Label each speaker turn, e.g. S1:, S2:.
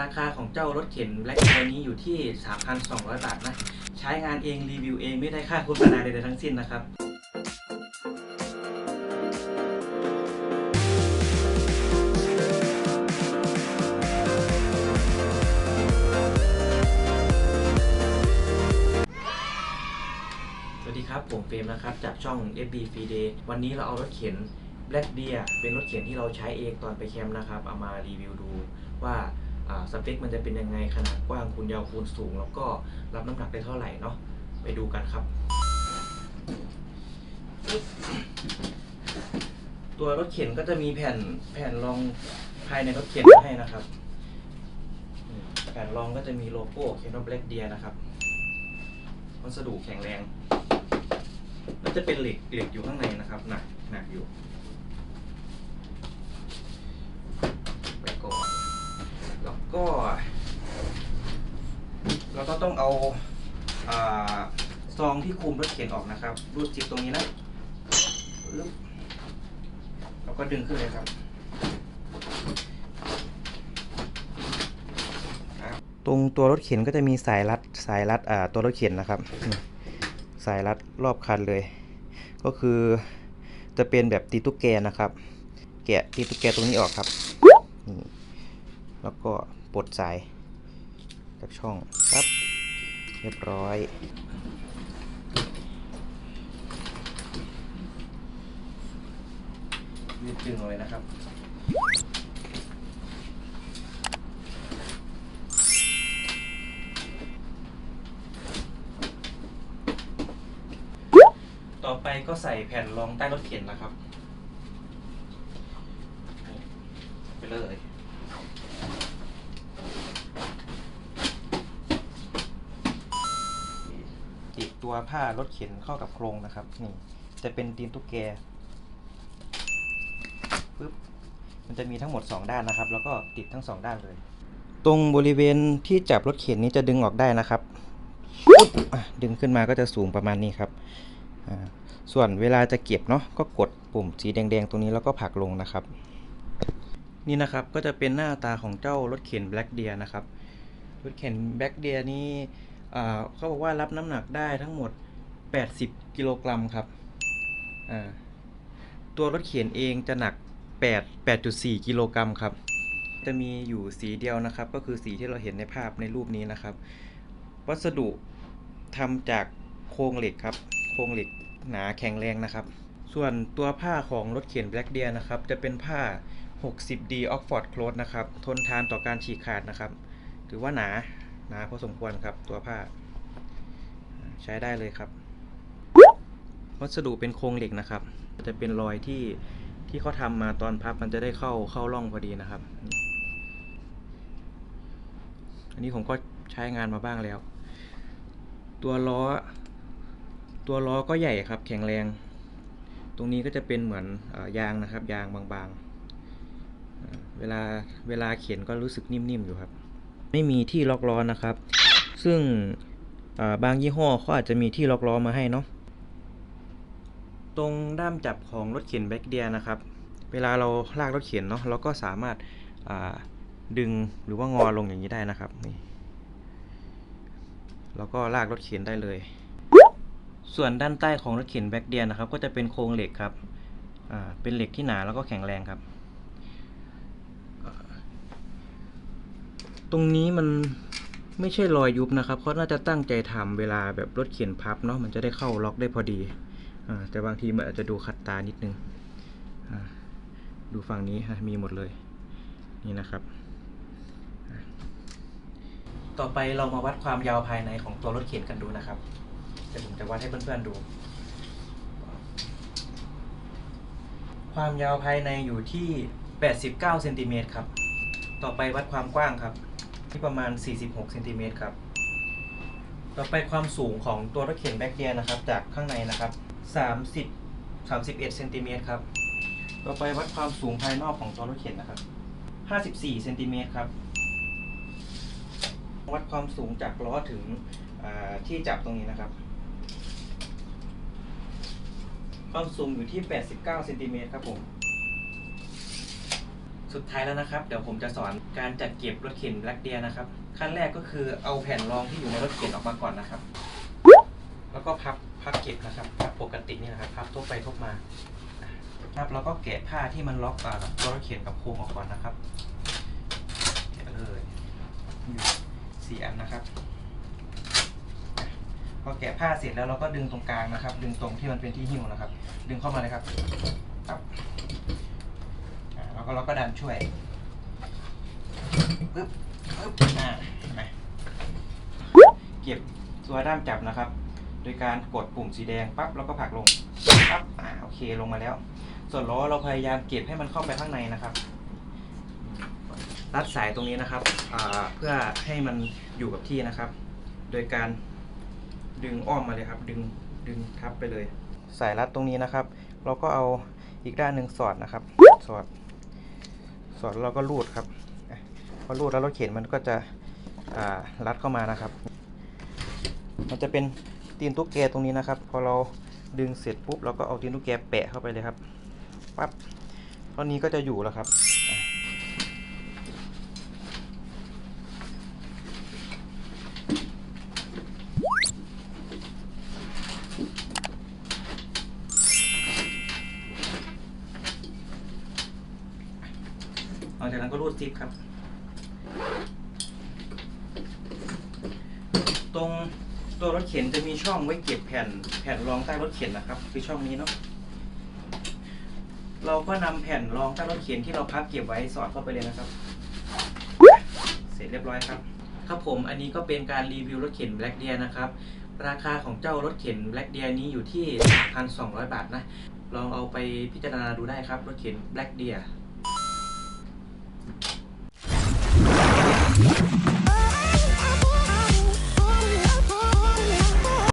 S1: ราคาของเจ้ารถเข็นแบล็คตัวนี้อยู่ที่ 3,200 บาทนะ ใช้งานเองรีวิวเองไม่ได้ค่าโฆษณาใดๆทั้งสิ้นนะครับสวัสดีครับ ผมเฟรมนะครับจากช่อง FB Free Day วันนี้เราเอารถเข็น Black Deer เป็นรถเข็นที่เราใช้เองตอนไปแคมป์นะครับ เอามารีวิวดูว่าอ่า สเปคมันจะเป็นยังไงขนาดกว้างคูณยาวคูณสูง แล้วก็รับน้ำหนักได้เท่าไหร่เนาะไปดูกันครับ ตัวรถเข็นก็จะมีแผ่นแผ่นรองภายในรถเข็นมาให้นะครับแผ่นรองก็จะมีโลโก้เขียนว่า Black Deer นะครับวัสดุแข็งแรงมันจะเป็นเหล็กเหล็กอยู่ข้างในนะครับหนักหนักอยู่ไปก่อนแล้ว ก็ เราก็ต้องเอาอซองที่คุมรถเข็นออกนะครับ รูดจิบตรงนี้นะแล้วก็ดึงขึ้นเลยครับ ตรงตัวรถเข็นก็จะมีสายรัดสายรัดตัวรถเข็นนะครับ สายรัดรอบคันเลย ก็คือจะเป็นแบบตีตุ๊กแกนะครับ แกะตีตุ๊กแกตรงนี้ออกครับ แล้วก็ ปลดสายจากช่องครับเรียบร้อยยืดจึงเลยนะครับต่อไปก็ใส่แผ่นรองใต้รถเข็นนะครับ ไปเลย ตัวผ้ารถเข็นเข้ากับโครงนะครับ นี่จะเป็นตีนตุ๊กแกปึ๊บมันจะมีทั้งหมด 2 ด้านนะครับ แล้วก็ติดทั้ง 2 ด้านเลย ตรงบริเวณที่จับรถเข็นนี้จะดึงออกได้นะครับปึ๊บดึงขึ้นมาก็จะสูงประมาณนี้ครับส่วนเวลาจะเก็บเนาะก็กดปุ่มสีแดงๆตรงนี้แล้วก็ผลักลงนะครับ นี่นะครับก็จะเป็นหน้าตาของเจ้ารถเข็น Black Deer นะครับรถเข็น Black Deer นี้ เขาบอกว่ารับน้ำหนักได้ทั้งหมด 80 กิโลกรัมครับ ตัวรถเข็นเองจะหนัก 8 8.4 กิโลกรัมครับ จะมีอยู่สีเดียวนะครับ ก็คือสีที่เราเห็นในภาพในรูปนี้นะครับ วัสดุทำจากโครงเหล็กครับ โครงเหล็กหนาแข็งแรงนะครับ ส่วนตัวผ้าของรถเข็น Black Deer นะครับ จะเป็นผ้า 60D Oxford Cloth นะครับ ทนทานต่อการฉีกขาดนะครับ ถือว่าหนา หนาพอสมควรครับตัวผ้า ใช้ได้เลยครับ วัสดุเป็นโครงเหล็กนะครับ จะเป็นรอยที่ที่เขาทำมาตอนพับมันจะได้เข้าเข้าร่องพอดีนะครับ อันนี้ผมก็ใช้งานมาบ้างแล้ว ตัวล้อ ตัวล้อก็ใหญ่ครับ แข็งแรง ตรงนี้ก็จะเป็นเหมือนอยางนะครับ ยางบางๆ เวลาเวลาเขียนก็รู้สึกนิ่มๆอยู่ครับ ไม่มีที่ล็อกล้อนะครับ ซึ่งาบางยี่ห้อเขาอาจจะมีที่ล็อกล้อมาให้เนาะตรงด้ามจับของรถเข็นแบ็กเดียนะครับ เวลาเราลากรถเข็นเนาะเราก็สามารถาดึงหรือว่างอลงอย่างนี้ได้นะครับนี่แล้วก็ลากรถเข็นได้เลย ส่วนด้านใต้ของรถเข็นแบ็กเดียนะครับ ก็จะเป็นโครงเหล็กครับเป็นเหล็กที่หนาแล้วก็แข็งแรงครับอ่า ตรงนี้มันไม่ใช่รอยยุบนะครับเขาน่าจะตั้งใจทำเวลาแบบรถเข็นพับเนาะมันจะได้เข้าล็อกได้พอดีอ่าแต่บางทีมันอาจจะดูขัดตานิดนึงอ่าดูฝั่งนี้ฮะมีหมดเลยนี่นะครับ ต่อไปเรามาวัดความยาวภายในของตัวรถเข็นกันดูนะครับเดี๋ยวผมจะวัดให้เพื่อนๆดู ความยาวภายในอยู่ที่ 89เซนติเมตรครับ ต่อไปวัดความกว้างครับ ที่ประมาณ 46เซนติเมตรครับ ต่อไปความสูงของตัวรถเข็นแบ็กเดียร์นะครับ จากข้างในนะครับ 30 31เซนติเมตรครับ ต่อไปวัดความสูงภายนอกของตัวรถเข็นนะครับ 54เซนติเมตรครับ วัดความสูงจากล้อถึงที่จับตรงนี้นะครับ ความสูงอยู่ที่ 89เซนติเมตรครับผม สุดท้ายแล้วนะครับ เดี๋ยวผมจะสอนการจัดเก็บรถเข็นแบล็กเดียนะครับ ขั้นแรกก็คือเอาแผ่นรองที่อยู่ในรถเข็นออกมาก่อนนะครับ แล้วก็พับพับเก็บนะครับพับปกตินี่นะครับพับทบไปทบมาครับแล้วก็แกะผ้าที่มันล็อกอ่าตัวรถเข็นกับโครงออกก่อนนะครับแกะเลยอยู่สี่อันนะครับพอแกะผ้าเสร็จแล้วเราก็ดึงตรงกลางนะครับ ดึงตรงที่มันเป็นที่หิ้วนะครับ ดึงเข้ามาเลยครับครับ แล้วก็เราก็ดันช่วยปึ๊บปึ๊บอ่าเห็นไหมเก็บตัวด้ามจับนะครับ โดยการกดปุ่มสีแดงปั๊บแล้วก็ผลักลงปั๊บอ่าโอเคลงมาแล้ว ส่วนล้อเราพยายามเก็บให้มันเข้าไปข้างในนะครับรัดสายตรงนี้นะครับเพื่อให้มันอยู่กับที่นะครับ โดยการดึงอ้อมมาเลยครับ ดึงดึงทับไปเลย สายรัดตรงนี้นะครับ เราก็เอาอีกด้านหนึ่งสอดนะครับ สอด ส่วนเราก็รูดครับพอรูดแล้วรถเข็นมันก็จะรัดเข้ามานะครับ มันจะเป็นตีนตุ๊กแกตรงนี้นะครับ พอเราดึงเสร็จปุ๊บเราก็เอาตีนตุ๊กแกแปะเข้าไปเลยครับปั๊บตอนนี้ก็จะอยู่แล้วครับ ลังจากนั้นก็รูดซิปครับ ตรงตัวรถเข็นจะมีช่องไว้เก็บแผ่นแผ่นรองใต้รถเข็นนะครับ คือช่องนี้เนาะเราก็นำแผ่นรองใต้รถเข็นที่เราพับเก็บไว้สอดเข้าไปเลยนะครับ เสร็จเรียบร้อยครับ ครับผมอันนี้ก็เป็นการรีวิวรถเข็น Black Deer นะครับ ราคาของเจ้ารถเข็น Black Deer นี้อยู่ที่ 1,200 บาทนะ ลองเอาไปพิจารณาดูได้ครับ รถเข็น Black Deer you